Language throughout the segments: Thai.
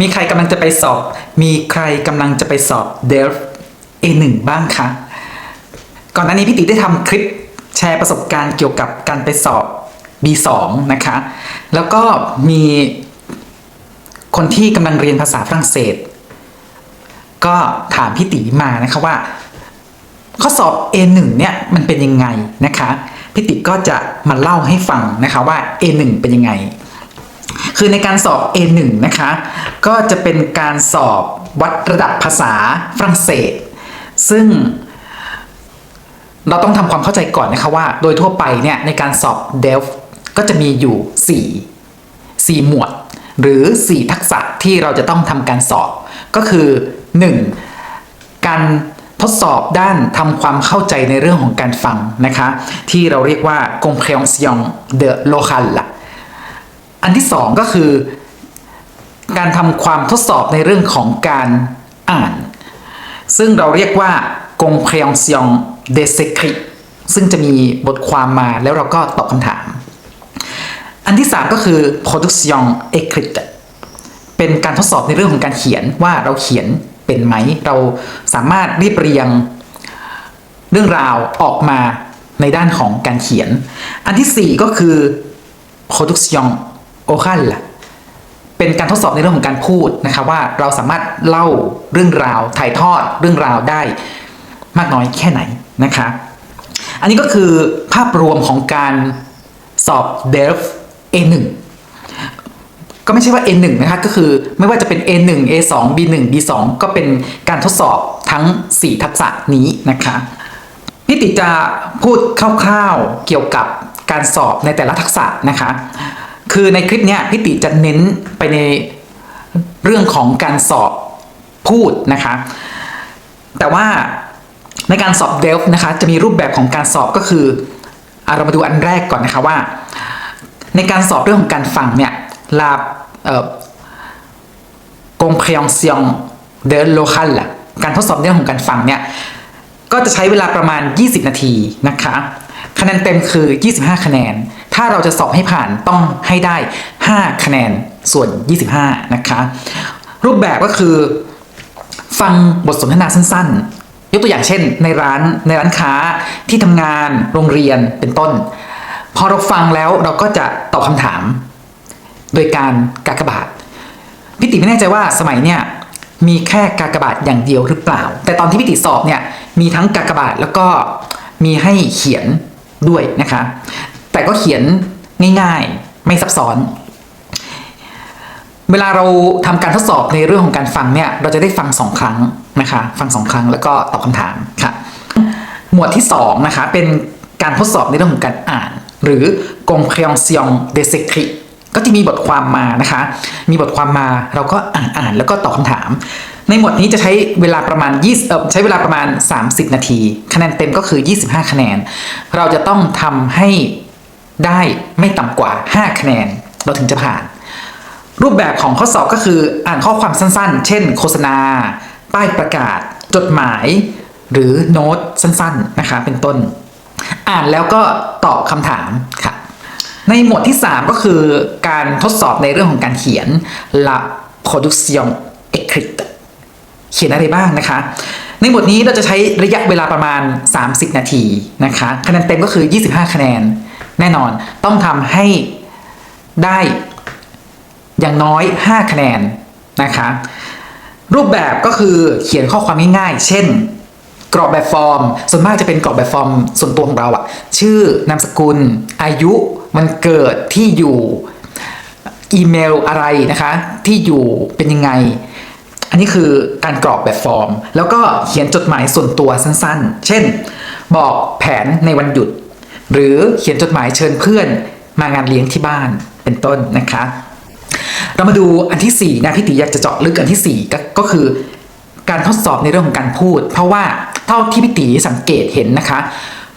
มีใครกำลังจะไปสอบ มีใครกำลังจะไปสอบ DELF A1 บ้างคะ ก่อนหน้านี้พี่ติได้ทำคลิปแชร์ประสบการณ์เกี่ยวกับการไปสอบ B2 นะคะ แล้วก็มีคนที่กำลังเรียนภาษาฝรั่งเศส ก็ถามพี่ติมานะคะว่า ข้อสอบ A1 เนี่ยมันเป็นยังไงนะคะ พี่ติก็จะมาเล่าให้ฟังนะคะว่า A1 เป็นยังไง คือในการสอบ A1 นะคะ ก็จะเป็นการสอบวัดระดับภาษาฝรั่งเศส ซึ่งเราต้องทำความเข้าใจก่อนนะคะว่า โดยทั่วไปเนี่ยในการสอบ DELF ก็จะมีอยู่ 4 4 หมวด หรือ 4 ทักษะที่เราจะต้องทำการสอบ ก็คือ 1. การทดสอบด้านทำความเข้าใจในเรื่องของการฟังนะคะ ที่เราเรียกว่า compréhension de l'oral อันที่2ก็คือ การทำความทดสอบในเรื่องของการอ่าน ซึ่งเราเรียกว่า compréhension des écrits ซึ่งจะมีบทความมาแล้วเราก็ตอบคำถาม อันที่3ก็คือ production écrite เป็นการทดสอบในเรื่องของการเขียนว่าเราเขียนเป็นไหม เราสามารถเรียบเรียงเรื่องราวออกมาในด้านของการเขียน อันที่ 4 ก็คือ production orale เป็นการทดสอบในเรื่องของการพูดนะคะว่าเราสามารถเล่าเรื่องราวถ่ายทอดเรื่องราวได้มากน้อยแค่ไหนนะคะ อันนี้ก็คือภาพรวมของการสอบ DELF A1 ก็ไม่ใช่ว่า A1 นะคะก็คือไม่ว่าจะเป็น A1 A2 B1 B2 ก็เป็นการทดสอบทั้ง 4 ทักษะนี้นะคะพี่ติจะพูดคร่าวๆเกี่ยวกับการสอบในแต่ละทักษะนะคะ คือในคลิปนี้พี่ติจะเน้นไปในเรื่องของการสอบพูดนะคะ แต่ว่าในการสอบเดลฟ์นะคะจะมีรูปแบบของการสอบก็คืออเรามาดูอันแรกก่อนนะคะว่า ในการสอบเรื่องของการฟังเนี่ย la เอ่อ compréhension de l'oral ล่ะการทดสอบเรื่องของการฟังเนี่ยก็จะใช้เวลาประมาณ 20 นาทีนะคะ คะแนนเต็มคือ 25 คะแนน ถ้าเราจะสอบให้ผ่านต้องให้ได้ 5 คะแนนส่วน 25 นะคะ รูปแบบก็คือ ฟังบทสนทนาสั้นๆ ยกตัวอย่างเช่น ในร้านในร้านค้าที่ทำงานโรงเรียนเป็นต้น พอเราฟังแล้วเราก็จะตอบคำถาม โดยการกากบาทพี่ติไม่แน่ใจว่าสมัยเนี่ยมีแค่กากบาทอย่างเดียวหรือเปล่า แต่ตอนที่พี่ติสอบเนี่ยมีทั้งกากบาทแล้วก็มีให้เขียนด้วยนะคะ แต่ก็เขียนง่ายๆ ไม่ซับซ้อน เวลาเราทำการทดสอบในเรื่องของการฟังเนี่ย เราจะได้ฟังสองครั้งนะคะ ฟังสองครั้งแล้วก็ตอบคำถามค่ะ หมวดที่2นะคะ เป็นการทดสอบในเรื่องของการอ่าน หรือ compréhension des écrits ก็จะมีบทความมานะคะ มีบทความมาเราก็อ่านอ่านแล้วก็ตอบคำถาม ในหมวดนี้จะใช้เวลาประมาณ20เออใช้เวลาประมาณ 30 นาที คะแนนเต็มก็คือ 25 คะแนน เราจะต้องทำให้ ได้ไม่ต่ำกว่า 5 คะแนน เราถึงจะผ่าน รูปแบบของข้อสอบก็คืออ่านข้อความสั้นๆ เช่น โฆษณา ป้ายประกาศ จดหมาย หรือโน้ตสั้นๆนะคะเป็นต้น อ่านแล้วก็ตอบคำถามค่ะ ในหมวดที่ 3 ก็คือการทดสอบในเรื่องของการเขียน la production écrite เขียนอะไรบ้างนะคะ ในหมวดนี้เราจะใช้ระยะเวลาประมาณ 30 นาทีนะคะคะแนนเต็มก็คือ 25 คะแนน แน่นอนต้องทำให้ได้อย่างน้อย 5 คะแนนนะคะ รูปแบบก็คือเขียนข้อความง่ายๆ เช่น กรอบแบบฟอร์ม ส่วนมากจะเป็นกรอบแบบฟอร์มส่วนตัวของเราอะชื่อนามสกุล อายุวันเกิดที่อยู่อีเมลอะไรนะคะ ที่อยู่เป็นยังไง อันนี้คือการกรอกแบบฟอร์ม แล้วก็เขียนจดหมายส่วนตัวสั้นๆ เช่น บอกแผนในวันหยุด หรือเขียนจดหมายเชิญเพื่อน มางานเลี้ยงที่บ้านเป็นต้นนะคะ เรามาดูอันที่4นะพี่ติอยากจะเจาะลึกอันที่4ก็ก็คือ การทดสอบในเรื่องของการพูด เพราะว่าเท่าที่พี่ติสังเกตเห็นนะคะ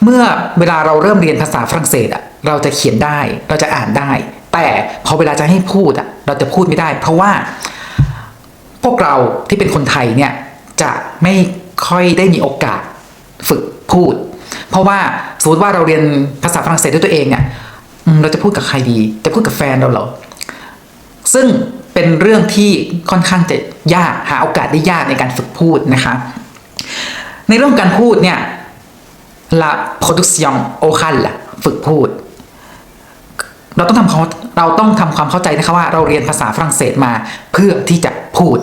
เมื่อเวลาเราเริ่มเรียนภาษาฝรั่งเศสอะเราจะเขียนได้ เราจะอ่านได้ แต่พอเวลาจะให้พูดอะเราจะพูดไม่ได้ เพราะว่า พวกเราที่เป็นคนไทยเนี่ยจะไม่ค่อยได้มีโอกาสฝึกพูด เพราะว่าสมมติว่าเราเรียนภาษาฝรั่งเศสด้วยตัวเองเนี่ยเราจะพูดกับใครดี จะพูดกับแฟนเราเหรอซึ่งเป็นเรื่องที่ค่อนข้างจะยากหาโอกาสได้ยากในการฝึกพูดนะคะ ในเรื่องการพูดเนี่ย la production orale ล่ะฝึกพูด เราต้องทำควาเราต้องทำความเข้าใจนะคะว่าเราเรียนภาษาฝรั่งเศสมาเพื่อที่จะพูด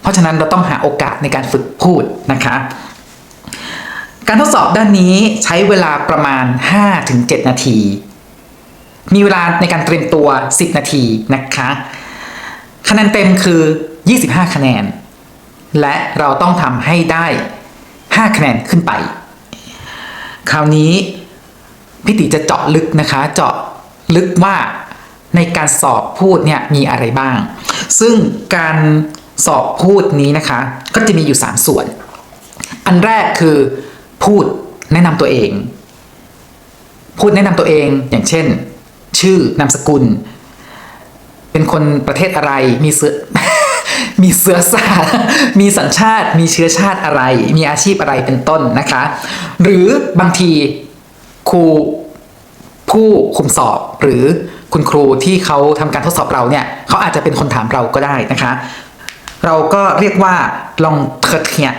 เพราะฉะนั้นเราต้องหาโอกาสในการฝึกพูดนะคะ การทดสอบด้านนี้ใช้เวลาประมาณ 5-7 นาที มีเวลาในการเตรียมตัว 10 นาทีนะคะ คะแนนเต็มคือ 25 คะแนน และเราต้องทำให้ได้ 5 คะแนนขึ้นไป คราวนี้พี่ติจะเจาะลึกนะคะเจาะ ลึกว่าในการสอบพูดเนี่ยมีอะไรบ้าง ซึ่งการสอบพูดนี้นะคะ ก็จะมีอยู่ 3 ส่วน อันแรกคือพูดแนะนำตัวเอง พูดแนะนำตัวเองอย่างเช่น ชื่อนามสกุล เป็นคนประเทศอะไรมีเสื้อมีเสื้อสาสตร์มีสัญชาติ มีเชื้อชาติอะไร มีอาชีพอะไรเป็นต้นนะคะ หรือบางทีครู ผู้คุมสอบหรือคุณครูที่เขาทำการทดสอบเราเนี่ยเขาอาจจะเป็นคนถามเราก็ได้นะคะ เราก็เรียกว่า l'entretien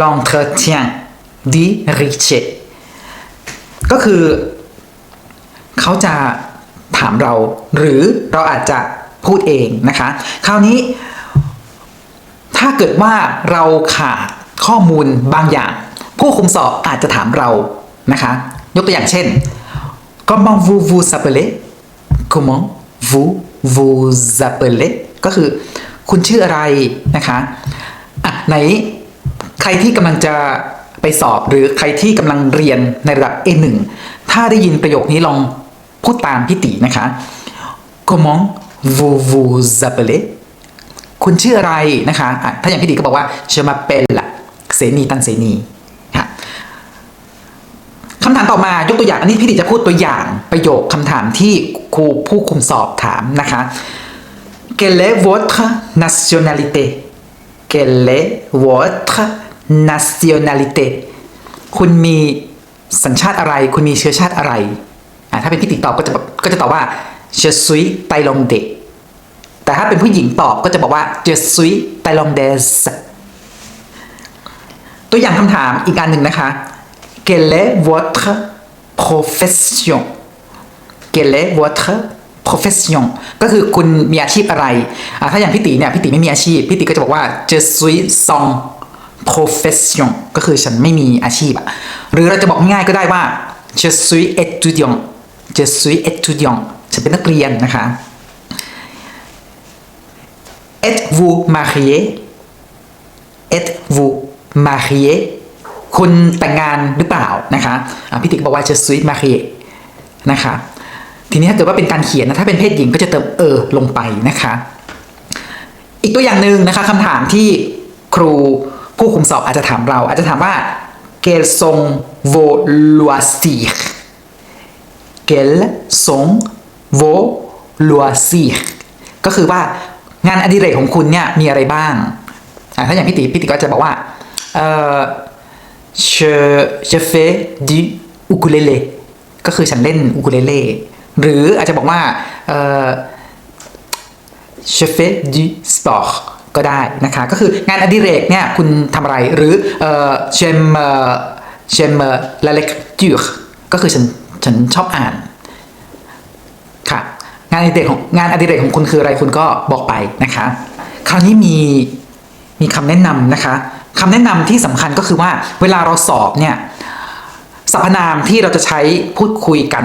l'entretien di riche ก็คือเขาจะถามเรา หรือเราอาจจะพูดเองนะคะ คราวนี้ถ้าเกิดว่าเราขาดข้อมูลบางอย่าง ผู้คุมสอบอาจจะถามเรานะคะ ยกตัวอย่างเช่น comment vous vous appelez comment vous vous appelez ก็คือ คุณชื่ออะไรนะคะอะไหนใครที่กำลังจะไปสอบหรือใครที่กำลังเรียนในระดับ A1 ถ้าได้ยินประโยคนี้ลองพูดตามพี่ตินะคะ comment vous vous appelez คุณชื่ออะไรนะคะะถ้าอย่างพี่ติก็บอกว่า je m'appelle ละเสนีตันเสนี คำถามต่อมายกตัวอย่างอันนี้พี่ติจะพูดตัวอย่างประโยคคำถามที่ครูผู้คุมสอบถามนะคะ Quelle est votre nationalité Quelle est votre nationalité คุณมีสัญชาติอะไร คุณมีเชื้อชาติอะไรอะถ้าเป็นพี่ติตอบก็จะก็จะตอบว่า je suis thaïlandais แต่ถ้าเป็นผู้หญิงตอบก็จะบอกว่า je suis thaïlandaise ตัวอย่างคำถามอีกอันหนึ่งนะคะ Quelle est votre profession Quelle est votre profession ก็คือคุณมีอาชีพอะไรอะถ้าอย่างพี่ตีเนี่ยพี่ตีไม่มีอาชีพ พี่ตีก็จะบอกว่า je suis sans profession ก็คือฉันไม่มีอาชีพอะหรือเราจะบอกง่ายก็ได้ว่า je suis étudiant je suis étudiant ฉันเป็นนักเรียนนะคะ êtes-vous marié êtes-vous marié คุณแต่งงานหรือเปล่านะคะพี่ติ๊กบอกว่า je suis marié นะคะทีนี้ถ้าเกิดว่าเป็นการเขียนนะถ้าเป็นเพศหญิงก็จะเติมเออลงไปนะคะ อีกตัวอย่างหนึ่งนะคะคำถามที่ครูผู้คุมสอบอาจจะถามเรา อาจจะถามว่า quels sont vos loisirs quels sont vos loisirs ก็คือว่างานอดิเรกของคุณเนี่ยมีอะไรบ้าง ถ้าอย่างพี่ติพี่ติก็จะบอกว่า je je fais du ukulele ก็คือฉันเล่นอุคูเลเล่หรืออาจจะบอกว่าเออ je fais du sport ก็ได้นะคะ ก็คืองานอดิเรกเนี่ยคุณทำอะไร หรือเออ j'aime j'aime la lecture ก็คือฉันฉันชอบอ่านค่ะงานอดิเรกของงานอดิเรกของคุณคืออะไรคุณก็บอกไปนะคะ คราวนี้มีมีคำแนะนำนะคะ คำแนะนำที่สำคัญก็คือว่าเวลาเราสอบเนี่ยสรรพนามที่เราจะใช้พูดคุยกัน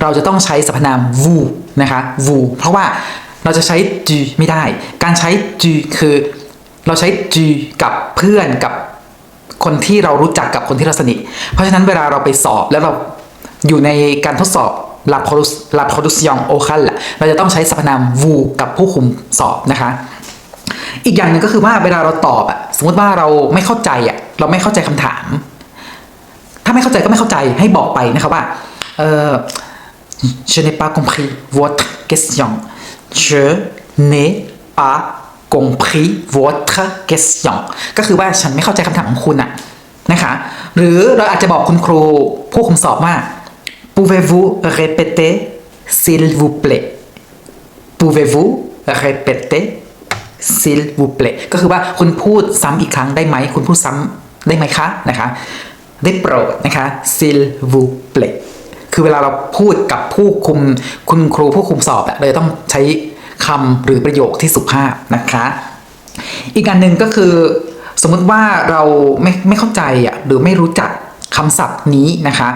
เราจะต้องใช้สรรพนาม vous นะคะ vous เพราะว่าเราจะใช้ du ไม่ได้ การใช้ du คือเราใช้ du กับเพื่อนกับคนที่เรารู้จักกับคนที่เราสนิท เพราะฉะนั้นเวลาเราไปสอบแล้วเราอยู่ในการทดสอบ la produc la production orale ล่ะเราจะต้องใช้สรรพนาม vous กับผู้คุมสอบนะคะ อีกอย่างหนึ่งก็คือว่าเวลาเราตอบอะสมมติว่าเราไม่เข้าใจอะเราไม่เข้าใจคำถาม ถ้าไม่เข้าใจก็ไม่เข้าใจให้บอกไปนะครับว่าเออ je n'ai pas compris votre question je n'ai pas compris votre question ก็คือว่าฉันไม่เข้าใจคำถามของคุณอะนะคะหรือเราอาจจะบอกคุณครูผู้คุมสอบว่า pouvez-vous répéter s'il vous plaît pouvez-vous répéter s'il vous plaît ก็คือว่าคุณพูดซ้ำอีกครั้งได้ไหม คุณพูดซ้ำได้ไหมคะนะคะ ได้โปรดนะคะ s'il vous plaît คือเวลาเราพูดกับผู้คุมคุณครูผู้คุมสอบเลยต้องใช้คำหรือประโยคที่สุภาพนะคะ อีกอันหนึ่งก็คือสมมุติว่าเราไม่ไม่เข้าใจอะหรือไม่รู้จักคำศัพท์นี้นะคะ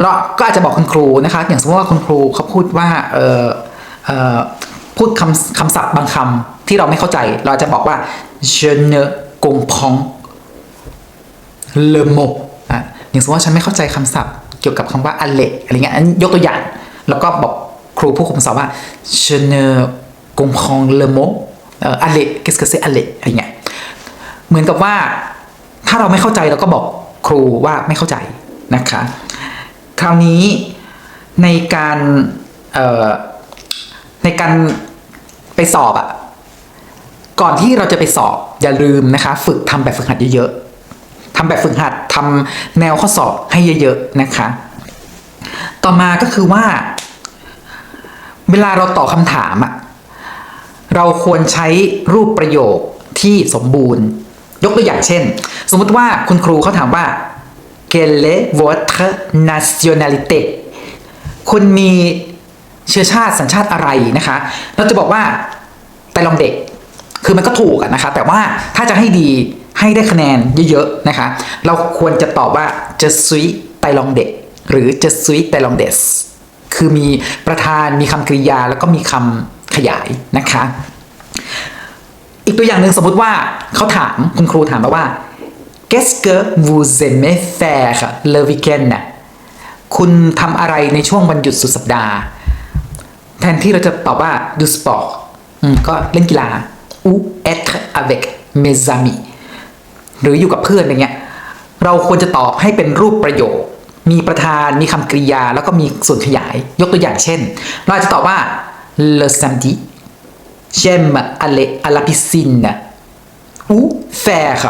เราก็อาจจะบอกคุณครูนะคะ อย่างสมมติว่าคุณครูเขาพูดว่าเออเออพูดคำคำศัพท์บางคำ ที่เราไม่เข้าใจ เราจะบอกว่า je ne comprends le mot อะอย่างสมมติว่าฉันไม่เข้าใจคำศัพท์เกี่ยวกับคำว่า allé อะไรเงี้ยอันยกตัวอย่าง แล้วก็บอกครูผู้คุมสอบว่า je ne comprends le mot อ่อ aller qu'est-ce que c'est allé อะไรเงี้ยเหมือนกับว่าถ้าเราไม่เข้าใจเราก็บอกครูว่าไม่เข้าใจนะคะ คราวนี้ในการในการไปสอบอะ ก่อนที่เราจะไปสอบอย่าลืมนะคะ ฝึกทำแบบฝึกหัดเยอะๆทำแบบฝึกหัดทำแนวข้อสอบให้เยอะๆนะคะ ต่อมาก็คือว่า เวลาเราตอบคำถามอะเราควรใช้รูปประโยคที่สมบูรณ์ ยกตัวอย่างเช่น สมมุติว่าคุณครูเขาถามว่า quelle est votre nationalité คุณมีเชื้อชาติสัญชาติอะไรนะคะ เราจะบอกว่าไตลองเด็ก คือมันก็ถูกนะคะ แต่ว่าถ้าจะให้ดีให้ได้คะแนนเยอะๆนะคะ เราควรจะตอบว่า je suis ไตลองเด็กหรือ je suis ไตลองเดสคือมีประธานมีคำกริยาแล้วก็มีคำขยายนะคะ อีกตัวอย่างหนึ่งสมมติว่าเขาถามคุณครูถามมาว่า qu'est-ce que vous aimez faire le week-end น่ะคุณทำอะไรในช่วงวันหยุดสุดสัปดาห์ แทนที่เราจะตอบว่า du sport อืมก็เล่นกีฬา ou être avec mes amis หรืออยู่กับเพื่อนอย่างเงี้ยเราควรจะตอบให้เป็นรูปประโยค มีประธานมีคำกริยา แล้วก็มีส่วนขยาย ยกตัวอย่างเช่น เราจจะตอบว่า le samedi j'aime aller à la piscine ou faire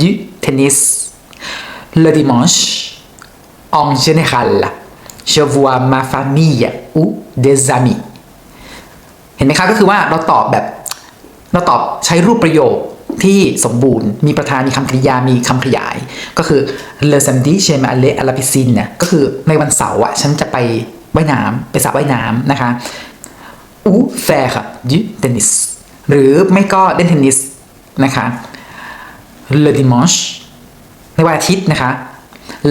du tennis le dimanche en général je vois ma famille ou des amis เห็นไหมคะก็คือว่าเราตอบแบบ เราตอบใช้รูปประโยคที่สมบูรณ์ มีประธาน มีคำกริยา มีคำขยาย ก็คือ le samedi je vais aller à la piscine เนี่ย ก็คือในวันเสาร์อะ ฉันจะไปว่ายน้ำ ไปสระว่ายน้ำนะคะ ou faire du tennis หรือไม่ก็เล่นเทนนิสนะคะ le dimanche ในวันอาทิตย์นะคะ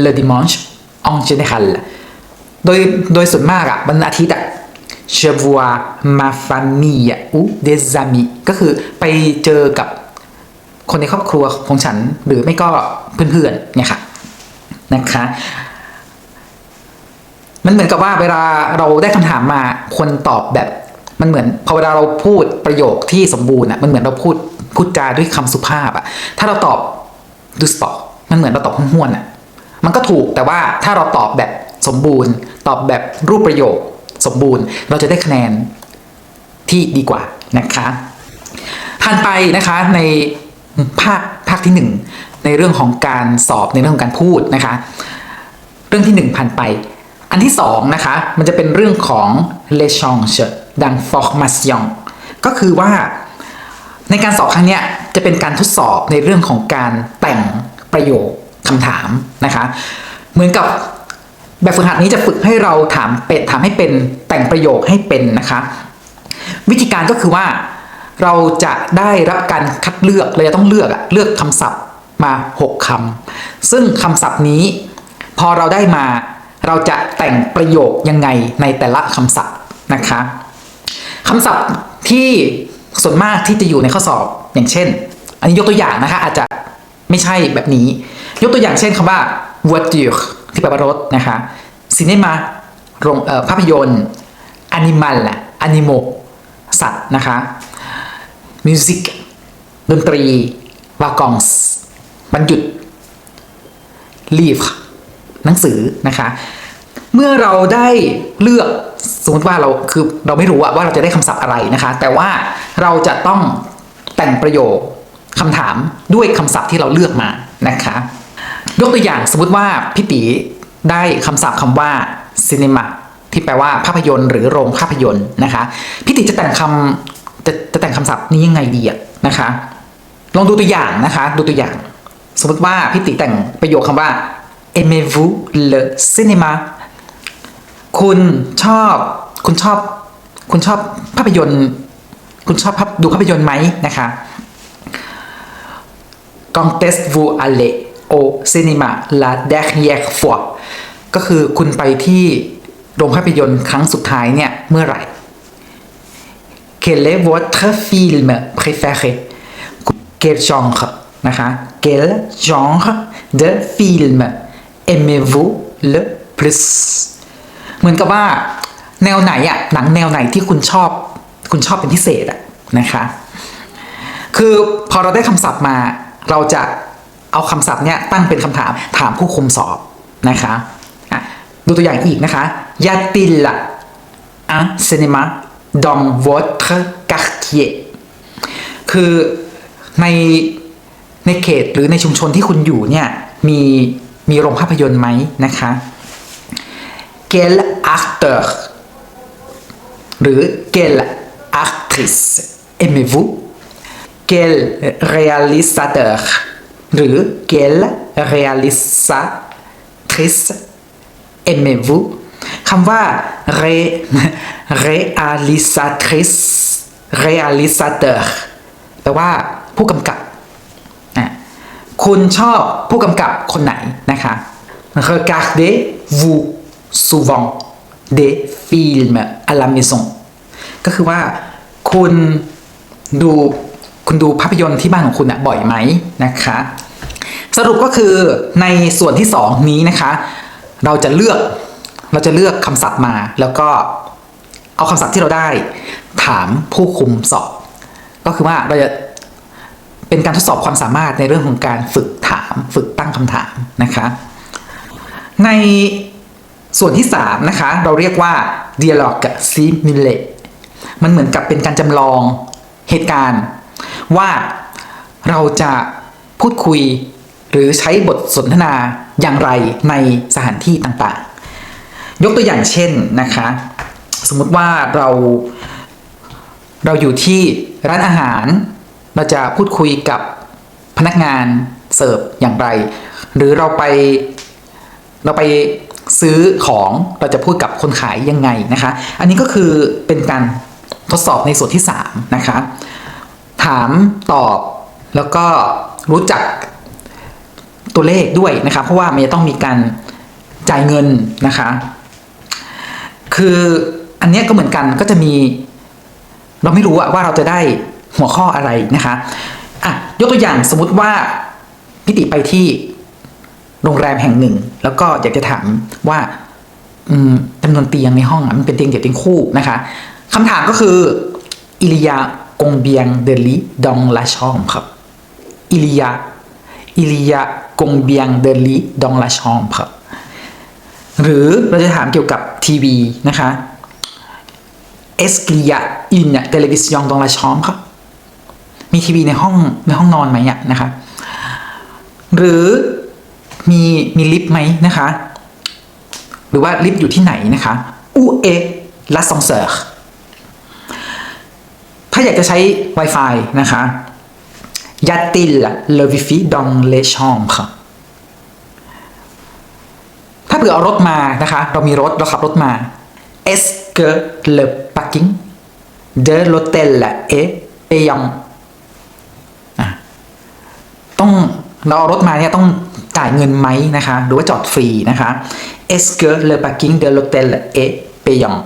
le dimanche en général โดย โดยส่วนมากอะวันอาทิตย์อะ je vois ma famille ou des amis ก็คือไปเจอกับคนในครอบครัวของฉันหรือไม่ก็เพื่อนๆเนี่ยค่ะนะคะมันเหมือนกับว่าเวลาเราได้คำถามมาคนตอบแบบ มันเหมือนพอเวลาเราพูดประโยคที่สมบูรณ์อะมันเหมือนเราพูดพูดจาด้วยคำสุภาพอะถ้าเราตอบดูสปอร์มันเหมือนเราตอบห้วนๆอะมันก็ถูกแต่ว่าถ้าเราตอบแบบสมบูรณ์ ตอบแบบรูปประโยค สมบูรณ์ เราจะได้คะแนนที่ดีกว่านะคะผ่านไปนะคะในภาคภาคที่หนึ่งในเรื่องของการสอบในเรื่องของการพูดนะคะ เรื่องที่หนึ่งผ่านไป อันที่สองนะคะมันจะเป็นเรื่องของ l'échange d'information ก็คือว่าในการสอบครั้งนี้จะเป็นการทดสอบในเรื่องของการแต่งประโยคคำถามนะคะ เหมือนกับ แบบฝึกหัดนี้จะฝึกให้เราถามเป็นถามให้เป็นแต่งประโยคให้เป็นนะคะ วิธีการก็คือว่าเราจะได้รับการคัดเลือกเราจะต้องเลือกเลือกคำศัพท์มา 6คำซึ่งคำศัพท์นี้ พอเราได้มาเราจะแต่งประโยคยังไงในแต่ละคำศัพท์นะคะคำศัพท์ที่ส่วนมากที่จะอยู่ในข้อสอบอย่างเช่น อันนี้ยกตัวอย่างนะคะอาจจะไม่ใช่แบบนี้ ยกตัวอย่างเช่นคำว่า voiture ที่แปลว่ารถนะคะ cinema โรงภาพยนตร์ animal animo สัตว์นะคะ music ดนตรี wagons บรรยุด leave หนังสือนะคะ เมื่อเราได้เลือกสมมติว่าเราคือเราไม่รู้ว่าเราจะได้คำศัพท์อะไรนะคะ แต่ว่าเราจะต้องแต่งประโยคคำถามด้วยคำศัพท์ที่เราเลือกมานะคะ ยกตัวอย่างสมมติว่าพี่ตีได้คำศัพท์คำว่า cinema ที่แปลว่าภาพยนตร์หรือโรงภาพยนตร์นะคะพี่ติจะแต่งคจะจะแต่งคำศัพท์นี้ยังไงดีอะนะคะลองดูตัวอย่างนะคะดูตัวอย่าง สมมติว่าพี่ติแต่งประโยคคำว่า aimez-vous le cinéma คุณชอบคุณชอบ คุณชอบภาพยนตร์ คุณชอบดูภาพยนตร์ไหมนะคะ Quand est-ce vous allez au cinéma la dernière fois ก็คือคุณไปที่โรงภาพยนตร์ครั้งสุดท้ายเนี่ยเมื่อไหร่ Quel est votre film préféré Quel genre นะคะ Quel genre de film aimez-vous le plus เหมือนกับว่าแนวไหนอะหนังแนวไหนที่คุณชอบ คุณชอบเป็นพิเศษอะนะคะ คือพอเราได้คำศัพท์มาเราจะ เอาคำศัพท์เนี่ยตั้งเป็นคำถามถามผู้คุมสอบนะคะะดูตัวอย่างอีกนะคะ y a-t-il un cinéma dans votre quartier คือในในเขตหรือในชุมชนที่คุณอยู่เนี่ยมีมีโรงภาพยนตร์ไหมนะคะ quel acteur หรือ quel actrice aimez-vous quel réalisateur หรือ quelle réalisatrice aimez-vous คำว่า ré réalisatrice réalisateur แปลว่าผู้กำกับคุณชอบผู้กำกับคนไหนนะคะ regardez-vous souvent des films à la maison ก็คือว่าคุณดู คุณดูภาพยนตร์ที่บ้านของคุณนะบ่อยไหมนะคะ สรุปก็คือในส่วนที่สองนี้นะคะ เราจะเลือกเราจะเลือกคำศัพท์มา แล้วก็เอาคำศัพท์ที่เราได้ ถามผู้คุมสอบ ก็คือว่าเราจะเป็นการทดสอบความสามารถในเรื่องของการฝึกถาม ฝึกตั้งคำถามนะคะ ในส่วนที่ 3 นะคะ เราเรียกว่า dialogue simulate มันเหมือนกับเป็นการจำลองเหตุการณ์ ว่าเราจะพูดคุยหรือใช้บทสนทนาอย่างไรในสถานที่ต่างๆ ยกตัวอย่างเช่นนะคะ สมมุติว่าเราเราอยู่ที่ร้านอาหาร เราจะพูดคุยกับพนักงานเสิร์ฟอย่างไร หรือเราไปเราไปซื้อของเราจะพูดกับคนขายยังไงนะคะ อันนี้ก็คือเป็นการทดสอบในส่วนที่ 3 นะคะ ถามตอบ แล้วก็รู้จักตัวเลขด้วยนะคะเพราะว่ามันจะต้องมีการจ่ายเงินนะคะ คืออันนี้ก็เหมือนกันก็จะมี เราไม่รู้ว่าเราจะได้หัวข้ออะไรนะคะอะยกตัวอย่างสมมติว่าพิติไปที่โรงแรมแห่งหนึ่ง แล้วก็อยากจะถามว่าจำนวนเตียงในห้องอะมันเป็นเตียงเดี่ยวเตียงคู่นะคะคำถามก็คือ il y a combien de lits dans la chambre il y a il y a combien de lits dans la chambre หรือเราจะถามเกี่ยวกับทีวีนะคะ est-ce qu'il y a une télévision dans la chambre มีทีวีในห้องในห้องนอนไหมอะนะคะ หรือมีมีลิฟต์ไหมนะคะ หรือว่าลิฟต์อยู่ที่ไหนนะคะ où est l'ascenseur าอยากจะใช้ Wi-Fi นะคะ y a-t-il le wifi dans les chambres ถ้าเผื่อเอารถมานะคะ เรามีรถ เราขับรถมา est-ce que le parking de l'hôtel est payant อะต้องเราเอารถมาเนี่ยต้องจ่ายเงินไหมนะคะ หรือว่าจอดฟรีนะคะ est-ce que le parking de l'hôtel est payant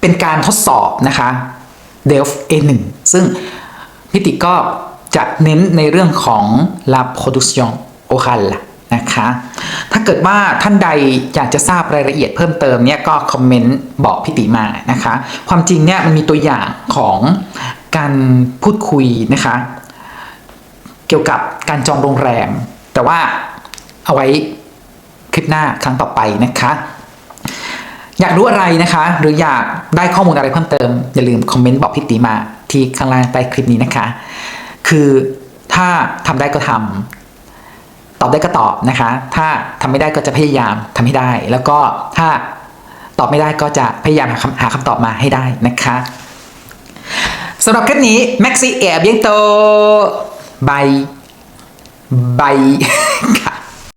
เป็นการทดสอบนะคะ Delft A1 ซึ่งพิติก็จะเน้นในเรื่องของ la production orale นะคะ ถ้าเกิดว่าท่านใดอยากจะทราบรายละเอียดเพิ่มเติมเนี่ยก็คอมเมนต์บอกพิติมานะคะ ความจริงเนี่ยมันมีตัวอย่างของการพูดคุยนะคะ เกี่ยวกับการจองโรงแรม แต่ว่าเอาไว้คลิปหน้าครั้งต่อไปนะคะ อยากรู้อะไรนะคะ หรืออยากได้ข้อมูลอะไรเพิ่มเติม อย่าลืมคอมเมนต์บอกพี่ติมาที่ข้างล่างใต้คลิปนี้นะคะ คือถ้าทำได้ก็ทำตอบได้ก็ตอบนะคะ ถ้าทำไม่ได้ก็จะพยายามทำให้ได้ แล้วก็ถ้าตอบไม่ได้ก็จะพยายามหาคำหาคำตอบมาให้ได้นะคะสำหรับคลิปนี้ Maxi เอ b เบียงโตบายบายค่ะ